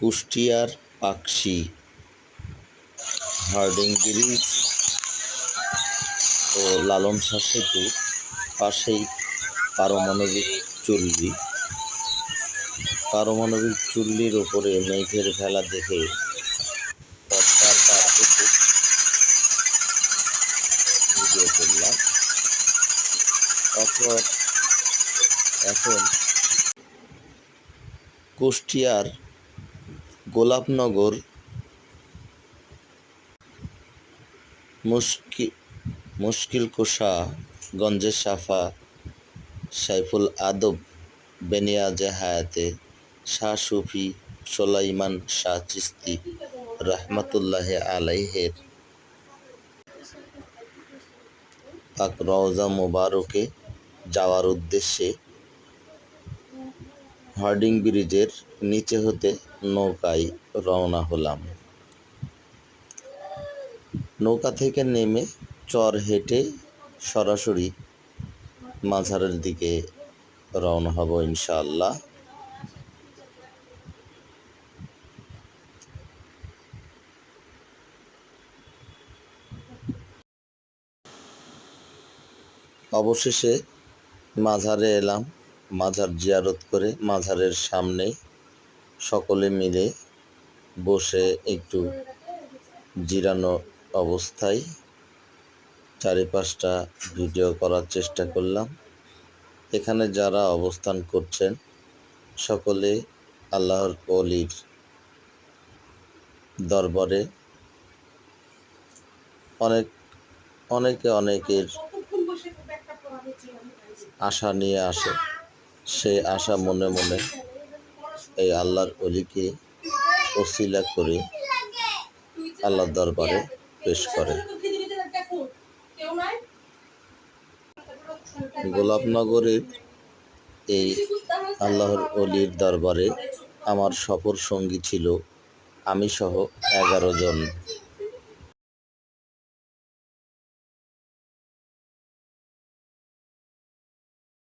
কুষ্টিয়ার Pakshi Hardinge bridge ও লালন শাহ সেতু পাশেই পারমাণবিক চুল্লি। পারমাণবিক চুল্লির ওপরে মেঘের ভেলা দেখে ভিডিও করলাম এখন কুষ্টিয়ার গোলাপনগর মুশকি মুশকিল কোষা গঞ্জে সাফা, সাইফুল আদব বেনিয়াজে হায়াতে শাহ সুফি সোলাইমান শাহ চিস্তি, রহমতুল্লাহ আলাইহের। পাক রওজা মোবারকে যাওয়ার উদ্দেশ্যে হার্ডিং ব্রিজের নিচে হতে নৌকায় রওনা হলাম। নৌকা থেকে নেমে চর হেঁটে সরাসরি মাঝারের দিকে রওনা হব ইনশাআল্লাহ। অবশেষে মাঝারে এলাম। মাঝার জিয়ারত করে মাঝারের সামনে সকলে মিলে বসে একটু জিরানো অবস্থায় চারিপাশটা ভিডিও করার চেষ্টা করলাম। এখানে যারা অবস্থান করছেন, সকলে আল্লাহর অলির দরবারে অনেক, অনেকে অনেকের আশা নিয়ে আসে। সেই আশা মনে মনে এই আল্লাহর অলিকে ওসিলা করে আল্লাহর দরবারে পেশ করে। গোলাপনগরের এই আল্লাহর অলির দরবারে আমার সফর সঙ্গী ছিল আমি সহ এগারো জন।